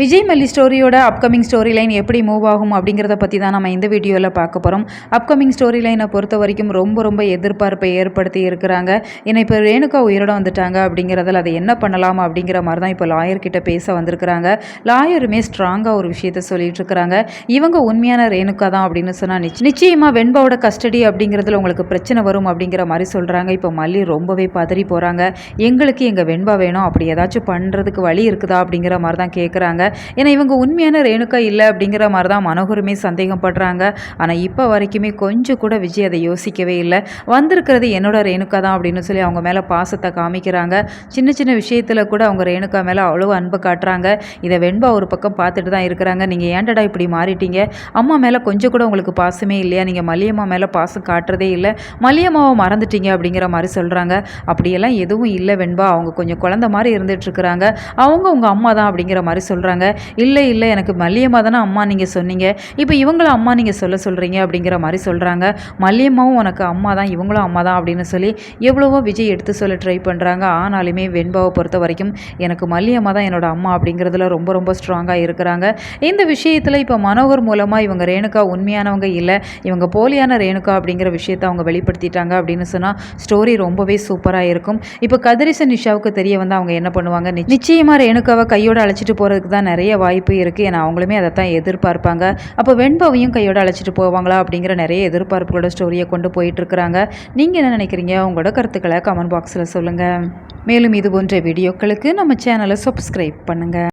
விஜய் மல்லி ஸ்டோரியோட upcoming story line எப்படி move ஆகும் அப்படிங்கிறத பற்றி தான் நம்ம இந்த வீடியோவில் பார்க்க போகிறோம் அப்கமிங் ஸ்டோரி லைனை பொறுத்த வரைக்கும் ரொம்ப ரொம்ப எதிர்பார்ப்பை ஏற்படுத்தி இருக்கிறாங்க. ஏன்னா இப்போ ரேணுகா உயிரோட வந்துட்டாங்க அப்படிங்கிறதில் அதை என்ன பண்ணலாம் அப்படிங்கிற மாதிரி தான் இப்போ லாயர்கிட்ட பேச வந்திருக்கிறாங்க. லாயருமே ஸ்ட்ராங்காக ஒரு விஷயத்த சொல்லிட்டு இருக்கிறாங்க. இவங்க உண்மையான ரேணுகா தான் அப்படின்னு சொன்னால் நிச்ச நிச்சயமாக வெண்பாவோட கஸ்டடி அப்படிங்கிறதுல உங்களுக்கு பிரச்சனை வரும் அப்படிங்கிற மாதிரி சொல்கிறாங்க இப்போ மல்லி ரொம்பவே பதறி போகிறாங்க எங்களுக்கு எங்கள் வெண்பா வேணும்? அப்படி ஏதாச்சும் பண்ணுறதுக்கு வழி இருக்குதா அப்படிங்கிற மாதிரி தான் கேட்குறாங்க ஏன்னா இவங்க உண்மையான ரேணுகா இல்லை அப்படிங்கிற மாதிரி தான் மனோகருமே சந்தேகப்படுறாங்க. ஆனால் இப்போ வரைக்குமே கொஞ்சம் கூட விஜய் அதை யோசிக்கவே இல்லை. வந்திருக்கிறது என்னோட ரேணுகா தான் அப்படின்னு சொல்லி அவங்க மேலே பாசத்தை காமிக்கிறாங்க. சின்ன சின்ன விஷயத்தில் கூட அவங்க ரேணுகா மேலே அவ்வளோ அன்பு காட்டுறாங்க. இதை வெண்பா ஒரு பக்கம் பார்த்துட்டு தான் இருக்கிறாங்க. நீங்கள் ஏன்டடா இப்படி மாறிட்டீங்க? அம்மா மேலே கொஞ்சம் கூட உங்களுக்கு பாசமே இல்லையா? நீங்கள் மல்லியம்மா மேலே பாசம் காட்டுறதே இல்லை. மல்லியம்மாவை மறந்துட்டீங்க அப்படிங்கிற மாதிரி சொல்கிறாங்க அப்படியெல்லாம் எதுவும் இல்லை வெண்பா. அவங்க கொஞ்சம் குழந்த மாதிரி இருந்துகிட்ருக்குறாங்க அவங்க உங்கள் அம்மா தான் அப்படிங்கிற மாதிரி சொல்கிறாங்க இல்லை இல்லை எனக்கு மல்லியம்மா தானே அம்மா நீங்கள் சொன்னீங்க. இப்போ இவங்களும் அம்மா நீங்கள் சொல்ல சொல்கிறீங்க அப்படிங்கிற மாதிரி சொல்கிறாங்க மல்லியம்மாவும் உனக்கு அம்மா தான் இவங்களும் அம்மா தான் அப்படின்னு சொல்லி எவ்வளவோ விஜய் எடுத்து சொல்ல ட்ரை பண்ணுறாங்க ஆனாலுமே வெண்பாவை பொறுத்த வரைக்கும் எனக்கு மல்லியம்மா தான் என்னோட அம்மா அப்படிங்கிறதுல ரொம்ப ரொம்ப ஸ்ட்ராங்காக இருக்கிறாங்க. இந்த விஷயத்தில் இப்போ மனோகர் மூலமாக இவங்க ரேணுகா உண்மையானவங்க இல்லை இவங்க போலியான ரேணுகா அப்படிங்கிற விஷயத்தை அவங்க வெளிப்படுத்திட்டாங்க அப்படின்னு சொன்னால் ஸ்டோரி ரொம்பவே சூப்பராக இருக்கும். இப்போ கதிரிசன் நிஷாவுக்கு தெரிய வந்து அவங்க என்ன பண்ணுவாங்க? நி- ரேணுகாவை கையோடு அழைச்சிட்டு போகிறதுக்கு தான் நிறைய வாய்ப்பு இருக்குது ஏன்னா அவங்களுமே அதை தான் எதிர்பார்ப்பாங்க. அப்போ வெண்பாவையும் கையோட அழைச்சிட்டு போவாங்களா? அப்படிங்கிற நிறைய எதிர்பார்ப்புகளோட ஸ்டோரியை கொண்டு போயிட்டு இருக்கிறாங்க. நீங்கள் என்ன நினைக்கிறீங்க? உங்களோட கருத்துக்களை கமெண்ட் பாக்ஸில் சொல்லுங்கள் மேலும் இது போன்ற வீடியோக்களுக்கு நம்ம சேனலை சப்ஸ்கிரைப் பண்ணுங்கள்